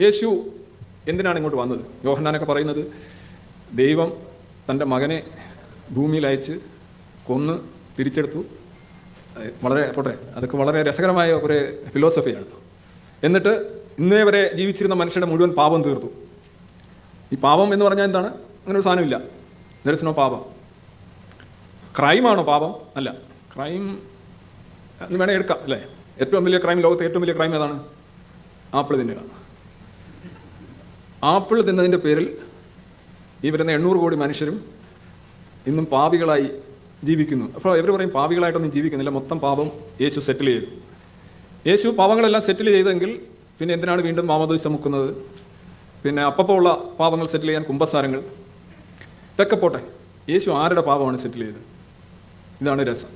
യേശു എന്തിനാണ് ഇങ്ങോട്ട് വന്നത്? യോഹന്നാനൊക്കെ പറയുന്നത് ദൈവം തന്റെ മകനെ ഭൂമിയിൽ അയച്ച് കൊന്ന് തിരിച്ചെടുത്തു. വളരെ പോട്ടെ അതൊക്കെ വളരെ രസകരമായ ഒരു ഫിലോസഫിയാണ് എന്നിട്ട് ഇന്നേ വരെ ജീവിച്ചിരുന്ന മനുഷ്യരുടെ മുഴുവൻ പാപം തീർത്തു. ഈ പാപം എന്ന് പറഞ്ഞാൽ എന്താണ്? അങ്ങനെ ഒരു സാധനമില്ല. ദർശനോ പാപം. ക്രൈമാണോ പാപം? അല്ല. ക്രൈം വേണേൽ എടുക്കാം അല്ലേ? ഏറ്റവും വലിയ ക്രൈം ലോകത്തെ ഏറ്റവും വലിയ ക്രൈം ഏതാണ്? ആപ്പിൾ തിന്നുക. ആപ്പിൾ തിന്നതിന്റെ പേരിൽ ഈ വരുന്ന എണ്ണൂറ് കോടി മനുഷ്യരും ഇന്നും പാപികളായി ജീവിക്കുന്നു. അപ്പോൾ ഇവർ പറയും പാപികളായിട്ടൊന്നും ജീവിക്കുന്നില്ല. മൊത്തം പാപം യേശു സെറ്റിൽ ചെയ്തു. യേശു പാപങ്ങളെല്ലാം സെറ്റിൽ ചെയ്തെങ്കിൽ പിന്നെ എന്തിനാണ് വീണ്ടും മാമോദീസ മുക്കുന്നത്? പിന്നെ അപ്പപ്പോൾ ഉള്ള പാപങ്ങൾ സെറ്റിൽ ചെയ്യാൻ കുംഭസാരങ്ങൾ. ഇതൊക്കെ പോട്ടെ. യേശു ആരുടെ പാപമാണ് സെറ്റിൽ ചെയ്തത്? ഇതാണ് രസം.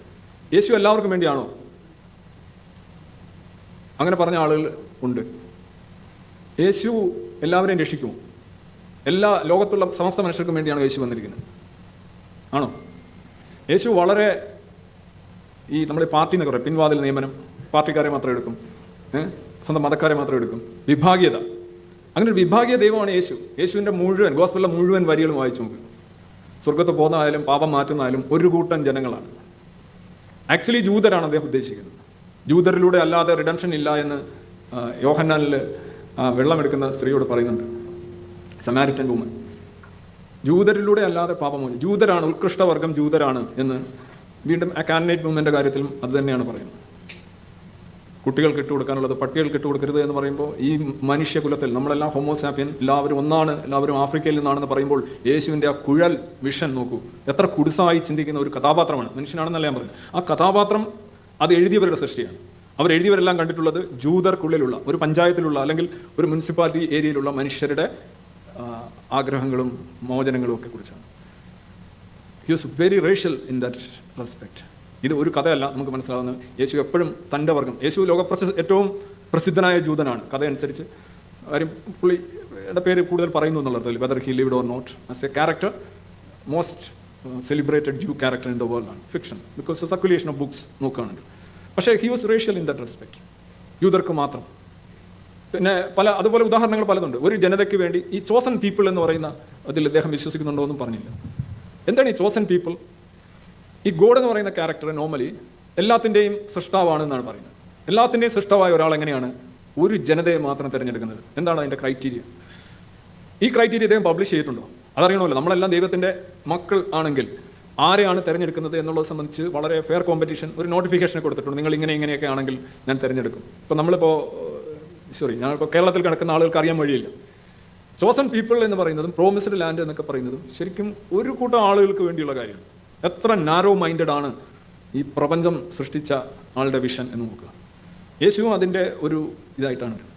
യേശു എല്ലാവർക്കും വേണ്ടിയാണോ? അങ്ങനെ പറഞ്ഞ ആളുകൾ ഉണ്ട്. യേശു എല്ലാവരെയും രക്ഷിക്കുമോ എല്ലാ ലോകത്തുള്ള സമസ്ത മനുഷ്യർക്കും വേണ്ടിയാണ് യേശു വന്നിരിക്കുന്നത്. ആണോ? യേശു വളരെ ഈ നമ്മുടെ പാർട്ടി എന്നൊക്കെ പറയും പിൻവാതിൽ നിയമനം പാർട്ടിക്കാരെ മാത്രം എടുക്കും? സ്വന്തം മതക്കാരെ മാത്രം എടുക്കും. വിഭാഗീയത. അങ്ങനെ ഒരു വിഭാഗീയ ദൈവമാണ് യേശു. യേശുവിന്റെ മുഴുവൻ ഗോസ്പലിലെ മുഴുവൻ വരികളും വായിച്ചു നോക്കുക സ്വർഗത്ത് പോകുന്നതായാലും പാപം മാറ്റുന്നതായാലും ഒരു കൂട്ടം ജനങ്ങളാണ്. ആക്ച്വലി ജൂതരാണ് അദ്ദേഹം ഉദ്ദേശിക്കുന്നത്. ജൂതരിലൂടെ അല്ലാതെ റിഡംഷൻ ഇല്ല എന്ന് യോഹന്നാനിൽ വെള്ളമെടുക്കുന്ന സ്ത്രീയോട് പറയുന്നുണ്ട്. സമാരിറ്റൻ വുമൻ ജൂതരിലൂടെ അല്ലാതെ പാപമോചനം ജൂതരാണ് ഉത്കൃഷ്ടവർഗം ജൂതരാണ് എന്ന് വീണ്ടും ആ കാൻഡിഡേറ്റ് മൂവ്മെന്റെ കാര്യത്തിലും അത് തന്നെയാണ് പറയുന്നത്. കുട്ടികൾക്ക് ഇട്ട് കൊടുക്കാനുള്ളത് പട്ടികൾക്ക് ഇട്ട് കൊടുക്കരുത് എന്ന് പറയുമ്പോൾ ഈ മനുഷ്യകുലത്തിൽ നമ്മളെല്ലാം ഹോമോസാപ്പിയൻ എല്ലാവരും ഒന്നാണ് എല്ലാവരും ആഫ്രിക്കയിൽ നിന്നാണെന്ന് പറയുമ്പോൾ യേശുവിന്റെ ആ കുഴൽ വിഷൻ നോക്കൂ. എത്ര കുടുസായി ചിന്തിക്കുന്ന ഒരു കഥാപാത്രമാണ്. മനുഷ്യനാണെന്നല്ല ഞാൻ പറയുന്നത് ആ കഥാപാത്രം അത് എഴുതിയവരുടെ സൃഷ്ടിയാണ്. അവർ എഴുതിയവരെല്ലാം കണ്ടിട്ടുള്ളത് ജൂതർക്കുള്ളിലുള്ള ഒരു പഞ്ചായത്തിലുള്ള അല്ലെങ്കിൽ ഒരു മുനിസിപ്പാലിറ്റി ഏരിയയിലുള്ള മനുഷ്യരുടെ ആഗ്രഹങ്ങളും മോചനങ്ങളും ഒക്കെ കുറിച്ചാണ്. He was very racial in that respect ഇത് ഒരു കഥയല്ല നമുക്ക് മനസ്സിലാവുന്നത്. യേശു എപ്പോഴും തന്റെ വർഗം. യേശു ലോകപ്രസ ഏറ്റവും പ്രസിദ്ധനായ ജൂതനാണ്. കഥയനുസരിച്ച് കാര്യം പുള്ളിയുടെ പേര് കൂടുതൽ പറയുന്നു എന്നുള്ളത് whether he lived or not as a character most celebrated Jew character in the world ആണ്. Fiction because circulation of books നോക്കുകയാണെങ്കിൽ. പക്ഷേ he was racial in that respect യൂതർക്ക് മാത്രം. പിന്നെ പല അതുപോലെ ഉദാഹരണങ്ങൾ പലതുണ്ട്. ഒരു ജനതയ്ക്ക് വേണ്ടി ഈ ചോസൻ പീപ്പിൾ എന്ന് പറയുന്ന അതിൽ അദ്ദേഹം വിശ്വസിക്കുന്നുണ്ടോ എന്നും പറഞ്ഞില്ല. എന്താണ് ഈ ചോസൻ പീപ്പിൾ ഈ ഗോഡ് എന്ന് പറയുന്ന ക്യാരക്ടർ നോർമലി എല്ലാത്തിന്റെയും സൃഷ്ടാവാണെന്നാണ് പറയുന്നത്. എല്ലാത്തിന്റെയും സൃഷ്ടാവായ ഒരാൾ എങ്ങനെയാണ്? ഒരു ജനതയെ മാത്രം തിരഞ്ഞെടുക്കുന്നത്. എന്താണ് അതിന്റെ ക്രൈറ്റീരിയ ഈ ക്രൈറ്റീരിയ അദ്ദേഹം പബ്ലിഷ് ചെയ്തിട്ടുണ്ടോ? അതറിയണമല്ലോ. നമ്മളെല്ലാം ദൈവത്തിന്റെ മക്കൾ ആണെങ്കിൽ ആരെയാണ് തിരഞ്ഞെടുക്കുന്നത് എന്നുള്ളത് സംബന്ധിച്ച് വളരെ ഫെയർ കോമ്പറ്റീഷൻ ഒരു നോട്ടിഫിക്കേഷൻ കൊടുത്തിട്ടുണ്ട്. നിങ്ങൾ ഇങ്ങനെ ഇങ്ങനെയൊക്കെ ആണെങ്കിൽ ഞാൻ തിരഞ്ഞെടുക്കും. ഇപ്പോൾ നമ്മളിപ്പോൾ സോറി ഞാനിപ്പോൾ കേരളത്തിൽ കിടക്കുന്ന ആളുകൾക്ക് അറിയാൻ വഴിയില്ല. ചോസൺ പീപ്പിൾ എന്ന് പറയുന്നതും പ്രോമിസ്ഡ് ലാൻഡ് എന്നൊക്കെ പറയുന്നതും ശരിക്കും ഒരു കൂട്ടം ആളുകൾക്ക് വേണ്ടിയുള്ള കാര്യമാണ് എത്ര നാരോ മൈൻഡഡ് ആണ് ഈ പ്രപഞ്ചം സൃഷ്ടിച്ച ആളുടെ വിഷൻ എന്ന് നോക്കുക. യേശുവും അതിന്റെ ഒരു ഇതായിട്ടാണ്.